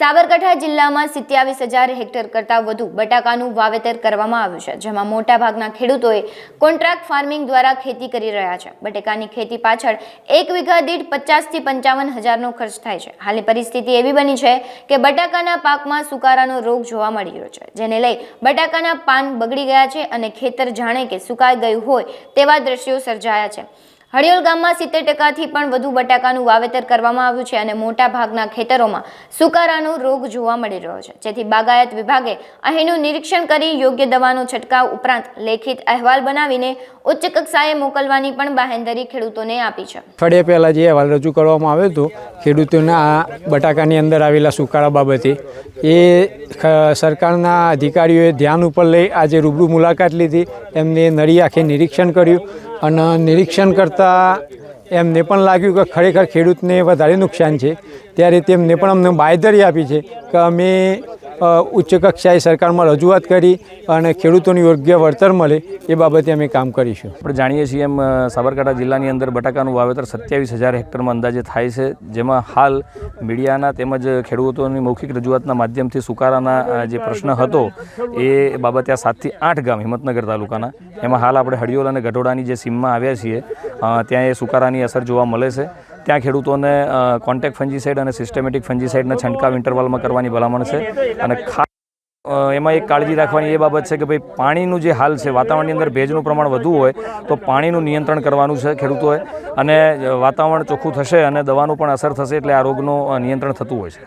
સાબરકાંઠા જિલ્લામાં સિત્યાવીસ હજાર હેક્ટર કરતાં વધુ બટાકાનું વાવેતર કરવામાં આવ્યું છે, જેમાં મોટાભાગના ખેડૂતોએ કોન્ટ્રાક્ટ ફાર્મિંગ દ્વારા ખેતી કરી રહ્યા છે. બટાકાની ખેતી પાછળ એક વીઘા દીઠ પચાસથી પંચાવન હજારનો ખર્ચ થાય છે. હાલની પરિસ્થિતિ એવી બની છે કે બટાકાના પાકમાં સુકારાનો રોગ જોવા મળી રહ્યો છે, જેને લઈ બટાકાના પાન બગડી ગયા છે અને ખેતર જાણે કે સુકાઈ ગયું હોય તેવા દ્રશ્યો સર્જાયા છે. હળિયોલ ગામમાં સિત્તેર ટકાથી પણ વધુ બટાકાનું વાવેતર કરવામાં આવ્યું છે અને મોટા ભાગના ખેતરોમાં સુકારાનો રોગ જોવા મળી રહ્યો છે. જેથી બાગાયત વિભાગે અહીંનું નિરીક્ષણ કરી યોગ્ય દવાનો છંટકાવ ઉપરાંત લેખિત અહેવાલ બનાવીને ઉચ્ચ કક્ષાએ મોકલવાની પણ બાહેંધરી ખેડૂતોને આપી છે. અઠવાડિયા પહેલાં જે અહેવાલ રજૂ કરવામાં આવ્યો હતો, ખેડૂતોના બટાકાની અંદર આવેલા સુકારા બાબતે, એ સરકારના અધિકારીઓએ ધ્યાન ઉપર લઈ આજે રૂબરૂ મુલાકાત લીધી. એમને નળી આંખે નિરીક્ષણ કર્યું. અને નિરીક્ષણ કરતાં એમને પણ લાગ્યું કે ખરેખર ખેડૂતને વધારે નુકસાન છે. ત્યારે તેમને પણ અમને બાંયધરી આપી છે કે અમે ઉચ્ચ કક્ષાએ સરકારમાં રજૂઆત કરી અને ખેડૂતોને યોગ્ય વળતર મળે એ બાબતે અમે કામ કરીશું. આપણે જાણીએ છીએ એમ સાબરકાંઠા જિલ્લાની અંદર બટાકાનું વાવેતર સત્યાવીસ હજાર હેક્ટરમાં અંદાજે થાય છે. જેમાં હાલ મીડિયાના તેમજ ખેડૂતોની મૌખિક રજૂઆતના માધ્યમથી સુકારાના જે પ્રશ્ન હતો એ બાબતે આ સાતથી આઠ ગામ હિંમતનગર તાલુકાના, એમાં હાલ આપણે હડિયોલ અને ગઢોડાની જે સીમમાં આવ્યા છીએ ત્યાં એ સુકારાની અસર જોવા મળે છે. ત્યાં ખેડૂતોને કોન્ટેક્ટ ફંજીસાઇડ અને સિસ્ટેમેટિક ફંજીસાઇડના છંટકાવ ઇન્ટરવલમાં કરવાની ભલામણ છે. અને ખાસ એમાં એક કાળજી રાખવાની એ બાબત છે કે ભાઈ, પાણીનું જે હાલ છે, વાતાવરણની અંદર ભેજનું પ્રમાણ વધુ હોય, તો પાણીનું નિયંત્રણ કરવાનું છે ખેડૂતોએ. અને વાતાવરણ ચોખ્ખું થશે અને દવાનું પણ અસર થશે એટલે આ રોગનું નિયંત્રણ થતું હોય છે.